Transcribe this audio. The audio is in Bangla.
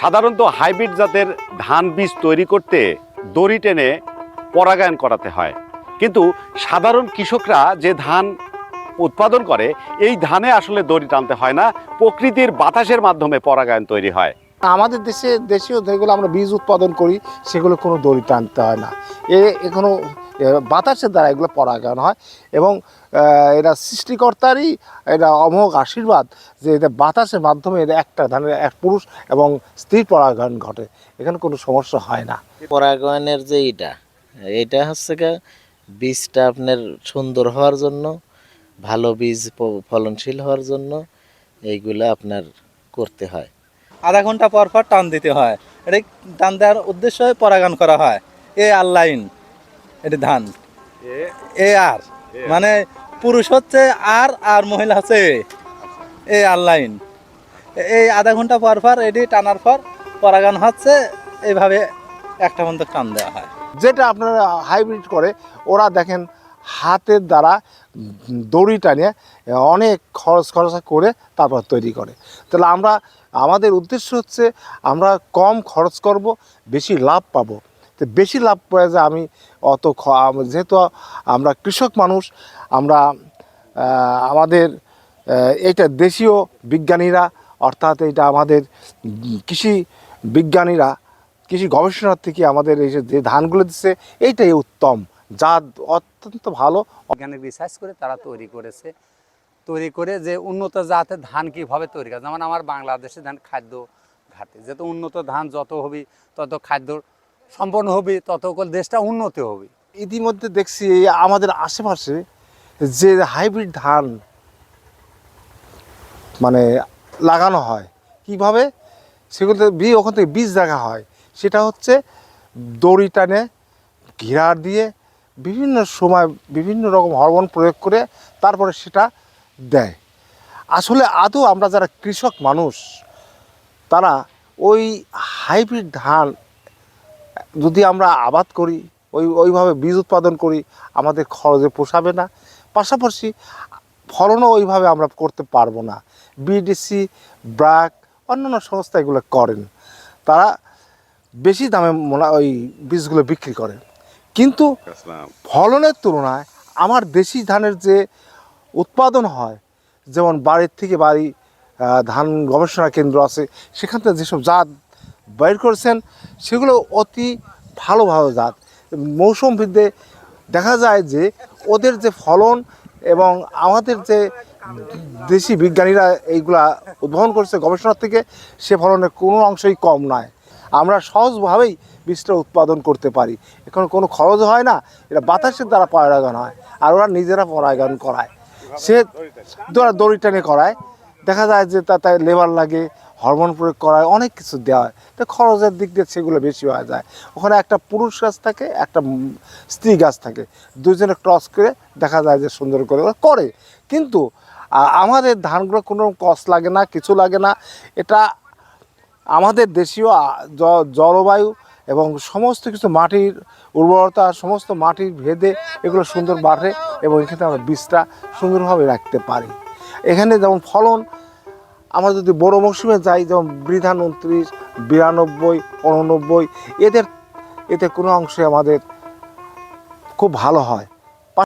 সাধারণত হাইব্রিড জাতের ধান বীজ তৈরি করতে দড়ি টেনে পরাগায়ন করাতে হয়। কিন্তু সাধারণ কৃষকরা যে ধান উৎপাদন করে, এই ধানে আসলে দড়ি টানতে হয় না, প্রকৃতির বাতাসের মাধ্যমে পরাগায়ন তৈরি হয়। আমাদের দেশে দেশীয় যেগুলো আমরা বীজ উৎপাদন করি, সেগুলো কোনো দড়ি টানতে হয় না। এ এখনও বাতাসের দ্বারা এগুলো পরাগায়ন হয় এবং এরা সৃষ্টিকর্তারই এটা অমোঘ আশীর্বাদ যে এটা বাতাসের মাধ্যমে এরা একটা ধানের এক পুরুষ এবং স্ত্রী পরাগায়ন ঘটে। এখানে কোনো সমস্যা হয় না। পরাগায়নের যে এটা এটা হচ্ছে বীজটা আপনার সুন্দর হওয়ার জন্য, ভালো বীজ ফলনশীল হওয়ার জন্য, এইগুলো আপনার করতে হয়। আধা ঘণ্টা পর পর টান দিতে হয়। এটা টান দেওয়ার উদ্দেশ্য হয় পরাগান করা হয়। এ আর লাইন। এটি ধান। এ? আর। মানে পুরুষ হচ্ছে আর আর মহিলা হচ্ছে এ। এ আর লাইন। এই আধা ঘণ্টা পর পর এটি টানার পর পরাগান হচ্ছে। এইভাবে একটা পর্যন্ত টান দেওয়া হয়। যেটা আপনারা হাইব্রিড করে ওরা দেখেন হাতের দ্বারা দড়ি টানিয়ে অনেক খরচ খরচা করে তারপর তৈরি করে। তাহলে আমরা, আমাদের উদ্দেশ্য হচ্ছে আমরা কম খরচ করব, বেশি লাভ পাবো। তো বেশি লাভ পাওয়া যে আমি অত যেহেতু আমরা কৃষক মানুষ, আমরা আমাদের এটা দেশীয় বিজ্ঞানীরা, অর্থাৎ এটা আমাদের কৃষি বিজ্ঞানীরা, কৃষি গবেষণার থেকে আমাদের এই যে ধানগুলো দিচ্ছে, এইটাই উত্তম। জাত অত্যন্ত ভালো। বৈজ্ঞানিক রিসার্চ করে তারা তৈরি করেছে। তৈরি করে যে উন্নত জাতের ধান কীভাবে তৈরি করে যেমন আমার বাংলাদেশে ধান খাদ্য ঘাটে যেহেতু উন্নত ধান যত হবে তত খাদ্য সম্পন্ন হবে তত দেশটা উন্নতি হবে। ইতিমধ্যে দেখছি আমাদের আশেপাশে যে হাইব্রিড ধান মানে লাগানো হয় কীভাবে? সেগুলোতে বি ওখান থেকে বীজ দেখা হয়। সেটা হচ্ছে দড়ি টানে ঘিরার দিয়ে বিভিন্ন সময় বিভিন্ন রকম হরমোন প্রয়োগ করে তারপরে সেটা দেয়। আসলে আদৌ আমরা যারা কৃষক মানুষ, তারা ওই হাইব্রিড ধান যদি আমরা আবাদ করি, ওই, ওইভাবে বীজ উৎপাদন করি, আমাদের খরচে পোষাবে না। পাশাপাশি ফলনও ওইভাবে আমরা করতে পারব না। বিডিসি ব্র্যাক অন্যান্য সংস্থা এগুলো করেন। তারা বেশি দামে মোনা, ওই বীজগুলো বিক্রি করেন। কিন্তু ফলনের তুলনায় আমার দেশি ধানের যে উৎপাদন হয় যেমন বাড়ির থেকে বাড়ি ধান গবেষণা কেন্দ্র আছে সেখান থেকে যেসব জাত বের করেছেন সেগুলো অতি ভালো ভালো জাত। মৌসুম ভিত্তিতে দেখা যায় যে ওদের যে ফলন এবং আমাদের যে দেশি বিজ্ঞানীরা এইগুলা উদ্ভাবন করছে গবেষণা থেকে সে ফলনের কোনো অংশই কম নয়। আমরা সহজভাবেই বীজটা উৎপাদন করতে পারি। এখন কোনো খরচ হয় না, এটা বাতাসের দ্বারা পরাগায়ন হয় আর ওরা নিজেরা পরাগায়ন করায়। সে দ্বারা দড়ি টেনে করায়। দেখা যায় যে তাতে লেবার লাগে, হরমোন প্রয়োগ করায়, অনেক কিছু দেওয়া হয়। তো খরচের দিক দিয়ে সেগুলো বেশি হয়ে যায়। ওখানে একটা পুরুষ গাছ থাকে, একটা স্ত্রী গাছ থাকে। দুজনে ক্রস করে দেখা যায় যে সুন্দর করে ওরা করে। কিন্তু আমাদের ধানগুলো কোনো কস লাগে না, কিছু লাগে না। এটা আমাদের দেশীয় জলবায়ু এবং সমস্ত কিছু মাটির উর্বরতা, সমস্ত মাটির ভেদে এগুলো সুন্দর বাড়ে এবং এখানে আমরা বীজটা সুন্দরভাবে রাখতে পারি। এখানে যেমন ফলন, আমরা যদি বড় মৌসুমে যাই, যেমন বৃধান উনত্রিশ, বিরানব্বই, উননব্বই, এদের, এতে কোনো অংশে আমাদের খুব ভালো হয়।